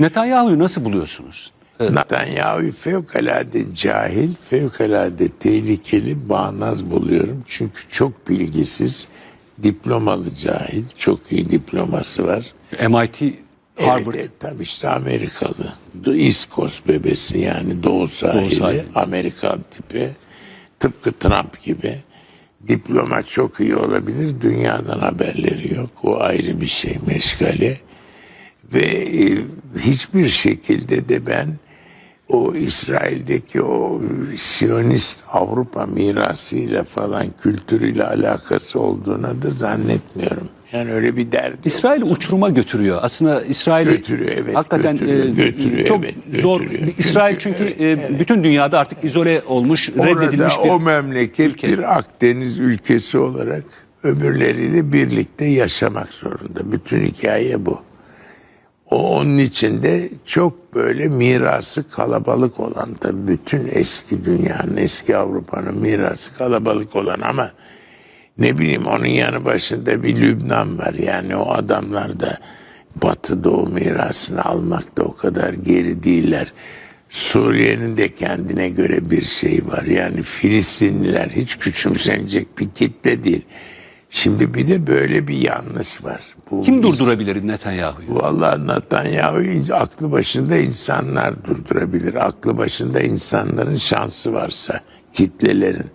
Netanyahu'yu nasıl buluyorsunuz? Netanyahu'yu fevkalade cahil, fevkalade tehlikeli, bağnaz buluyorum. Çünkü çok bilgisiz, diplomalı cahil, çok iyi diploması var. MIT, Harvard. Evet, tabii işte Amerikalı. Coast bebesi yani Doğu sahili, sahili. Amerikan tipi. Tıpkı Trump gibi. Diploma çok iyi olabilir. Dünyadan haberleri yok. O ayrı bir şey meşgale. Ve e, hiçbir şekilde de ben o İsrail'deki o Siyonist Avrupa mirasıyla falan kültürüyle alakası olduğuna da zannetmiyorum. Yani öyle bir derdi yok. İsrail uçuruma götürüyor. Aslında İsrail Götürüyor, evet, hakikaten götürüyor, e, götürüyor, çok evet, zor. götürüyor. İsrail çünkü e, bütün dünyada artık izole olmuş, reddedilmiş Orada bir o memleket ülke. bir Akdeniz ülkesi olarak öbürleriyle birlikte yaşamak zorunda. Bütün hikaye bu. O onun içinde çok böyle mirası kalabalık olan da bütün eski dünyanın, eski Avrupa'nın mirası kalabalık olan ama ne bileyim onun yanı başında bir Lübnan var. Yani o adamlar da Batı Doğu mirasını almakta o kadar geri değiller. Suriye'nin de kendine göre bir şey var. Yani Filistinliler hiç küçümsenecek bir kitle değil. Şimdi bir de böyle bir yanlış var. Bu Kim durdurabilir Netanyahu'yu? Vallahi Netanyahu'yu aklı başında insanlar durdurabilir. Aklı başında insanların şansı varsa kitlelerin.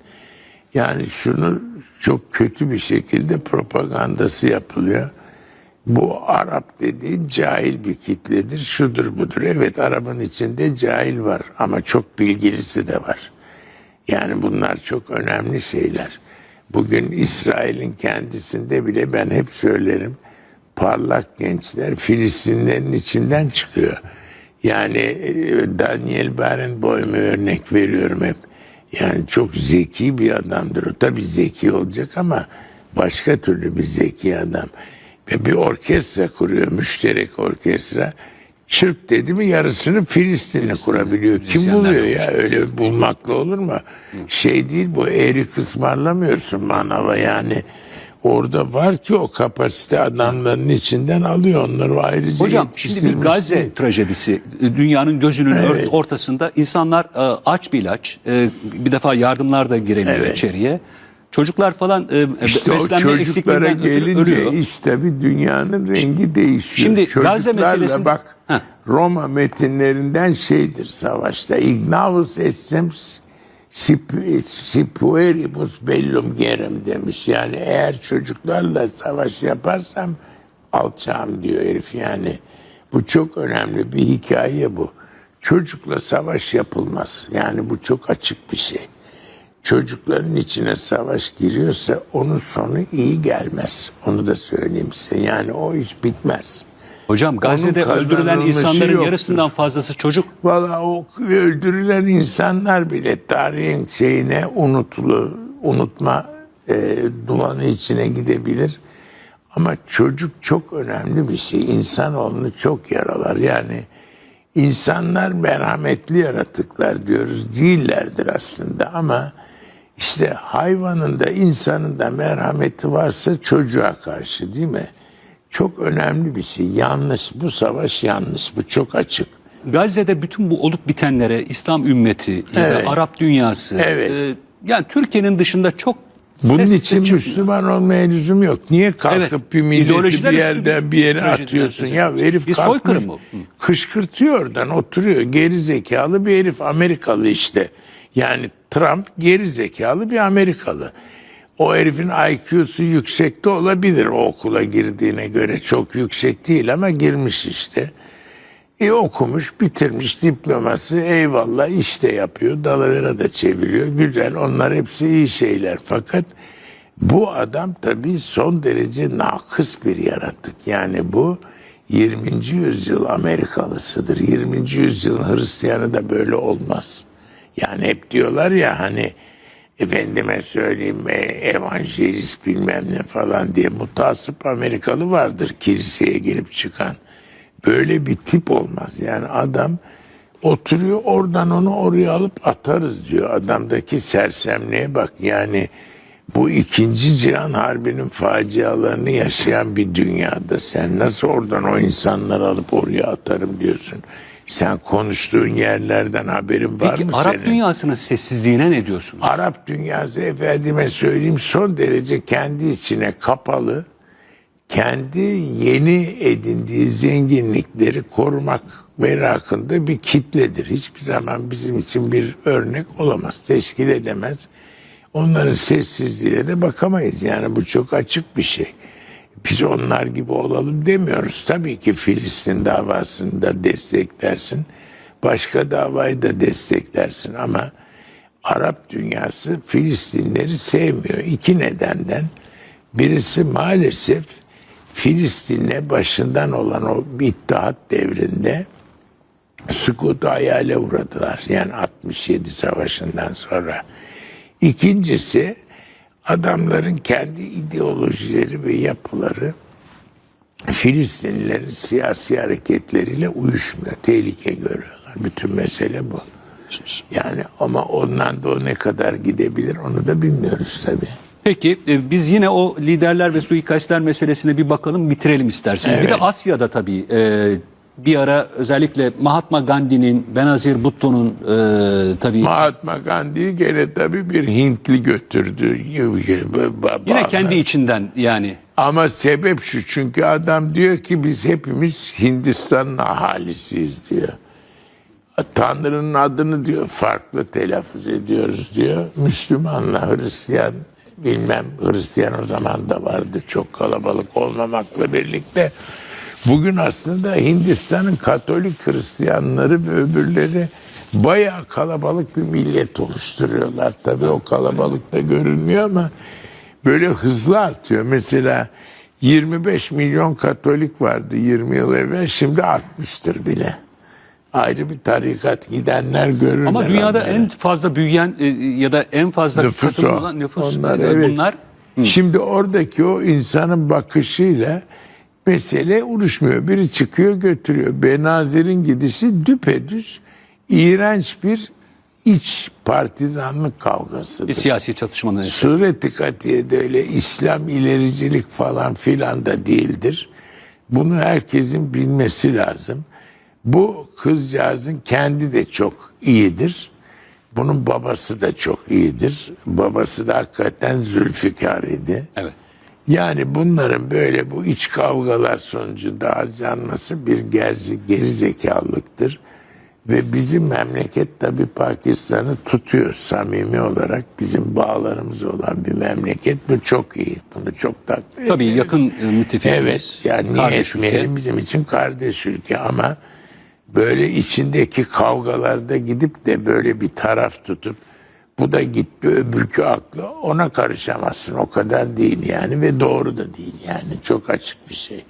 Yani şunu çok kötü bir şekilde propagandası yapılıyor. Bu Arap dediğin cahil bir kitledir. Şudur budur. Evet Arap'ın içinde cahil var ama çok bilgilisi de var. Yani bunlar çok önemli şeyler. Bugün İsrail'in kendisinde bile ben hep söylerim parlak gençler Filistinlerin içinden çıkıyor. Yani e, Daniel Barenboim'e örnek veriyorum hep. Yani çok zeki bir adamdır. O tabii zeki olacak ama başka türlü bir zeki adam. Ve bir orkestra kuruyor, müşterek orkestra. Çırp dedi mi yarısını Filistinli kurabiliyor. Kim buluyor ya? Öyle bulmakla olur mu? Şey değil bu erik ısmarlamıyorsun manava yani. Orada var ki o kapasite adamların içinden alıyor onları o ayrıca Hocam şimdi bir yetiştirmiş Gazze değil. trajedisi e, dünyanın gözünün ör- Evet. ortasında insanlar e, aç bir ilaç e, bir defa yardımlar da giremiyor Evet. içeriye. Çocuklar falan e, İşte beslenme eksikliğinden gelince ölüyor. iş tabii dünyanın rengi değişiyor. Şimdi Gazze Çocuklarla meselesinde- bak Heh. Roma metinlerinden şeydir savaşta. Ignavus essems sip- sipueribus bellum gerem demiş. Yani eğer çocuklarla savaş yaparsam alçağım diyor herif yani. Bu çok önemli bir hikaye bu. Çocukla savaş yapılmaz. Yani bu çok açık bir şey çocukların içine savaş giriyorsa onun sonu iyi gelmez. Onu da söyleyeyim size. Yani o iş bitmez. Hocam Gazze'de öldürülen insanların yoktur. yarısından fazlası çocuk. Valla o öldürülen insanlar bile tarihin şeyine unutulu, unutma e, dumanı içine gidebilir. Ama çocuk çok önemli bir şey. İnsanoğlunu çok yaralar. Yani insanlar merhametli yaratıklar diyoruz. Değillerdir aslında ama işte hayvanın da insanın da merhameti varsa çocuğa karşı değil mi? Çok önemli bir şey. Yanlış. Bu savaş yanlış. Bu çok açık. Gazze'de bütün bu olup bitenlere İslam ümmeti ya da. Arap dünyası Evet. e, yani Türkiye'nin dışında çok Bunun ses için çıkmıyor. Müslüman olmaya lüzum yok. Niye kalkıp Evet. bir milleti bir yerden bir yere atıyorsun? Ya herif Bir soykırım bu. Kışkırtıyor oradan oturuyor. Geri zekalı bir herif Amerikalı işte. Yani Trump geri zekalı bir Amerikalı. O herifin IQ'su yüksekte olabilir o okula girdiğine göre. Çok yüksek değil ama girmiş işte. E okumuş, bitirmiş diploması, eyvallah işte yapıyor, dalavera da çeviriyor. Güzel, onlar hepsi iyi şeyler. Fakat bu adam tabii son derece nakıs bir yaratık. Yani bu 20. yüzyıl Amerikalısıdır. 20. yüzyılın Hristiyanı da böyle olmaz. Yani hep diyorlar ya hani efendime söyleyeyim e, evangelist bilmem ne falan diye mutasip Amerikalı vardır kiliseye girip çıkan. Böyle bir tip olmaz. Yani adam oturuyor oradan onu oraya alıp atarız diyor. Adamdaki sersemliğe bak yani bu ikinci Cihan Harbi'nin facialarını yaşayan bir dünyada sen nasıl oradan o insanları alıp oraya atarım diyorsun. Sen konuştuğun yerlerden haberin var Peki mı Arap senin? dünyasının sessizliğine ne diyorsun? Arap dünyası efendime söyleyeyim son derece kendi içine kapalı, kendi yeni edindiği zenginlikleri korumak merakında bir kitledir. Hiçbir zaman bizim için bir örnek olamaz, teşkil edemez. Onların sessizliğine de bakamayız. Yani bu çok açık bir şey. Biz onlar gibi olalım demiyoruz. Tabii ki Filistin davasını da desteklersin. Başka davayı da desteklersin ama Arap dünyası Filistinleri sevmiyor. İki nedenden. Birisi maalesef Filistin'le başından olan o İttihat devrinde sükutu hayale uğradılar. Yani 67 savaşından sonra. İkincisi adamların kendi ideolojileri ve yapıları Filistinlilerin siyasi hareketleriyle uyuşmuyor. Tehlike görüyorlar. Bütün mesele bu. Yani ama ondan da o ne kadar gidebilir onu da bilmiyoruz tabii. Peki e, biz yine o liderler ve suikastler meselesine bir bakalım bitirelim isterseniz. Bir de Evet. Asya'da tabii e, bir ara özellikle Mahatma Gandhi'nin, Benazir Bhutto'nun e, tabii Mahatma Gandhi'yi gene tabii bir Hintli götürdü. yine kendi içinden yani Ama sebep şu çünkü adam diyor ki biz hepimiz Hindistan'ın ahalisiyiz diyor. Tanrı'nın adını diyor farklı telaffuz ediyoruz diyor. Müslümanla Hristiyan bilmem Hristiyan o zaman da vardı çok kalabalık olmamakla birlikte. Bugün aslında Hindistan'ın Katolik Hristiyanları ve öbürleri bayağı kalabalık bir millet oluşturuyorlar. Tabii o kalabalık da görünmüyor ama böyle hızlı artıyor. Mesela 25 milyon Katolik vardı 20 yıl evvel şimdi artmıştır bile. Ayrı bir tarikat gidenler görürler. ama dünyada onları. en fazla büyüyen e, ya da en fazla Nüfus katılım olan nüfus Onlar, e, evet. bunlar. Şimdi oradaki o insanın bakışıyla mesele uruşmuyor. Biri çıkıyor götürüyor. Benazir'in gidişi düpedüz iğrenç bir iç partizanlık kavgasıdır. Bir siyasi çatışmanın. Sureti Katiye'de öyle İslam ilericilik falan filan da değildir. Bunu herkesin bilmesi lazım. Bu kızcağızın kendi de çok iyidir. Bunun babası da çok iyidir. Babası da hakikaten Zülfikar idi. Evet. Yani bunların böyle bu iç kavgalar sonucunda harcanması bir gerzi, gerizekalılıktır. Ve bizim memleket tabi Pakistan'ı tutuyor samimi olarak. Bizim bağlarımız olan bir memleket. Bu çok iyi. Bunu çok takdir Tabii ederiz. yakın e, müttefikimiz. Evet yani niye etmeyelim bizim için kardeş ülke ama böyle içindeki kavgalarda gidip de böyle bir taraf tutup bu da gitti öbürkü aklı. Ona karışamazsın. O kadar değil yani ve doğru da değil yani. Çok açık bir şey.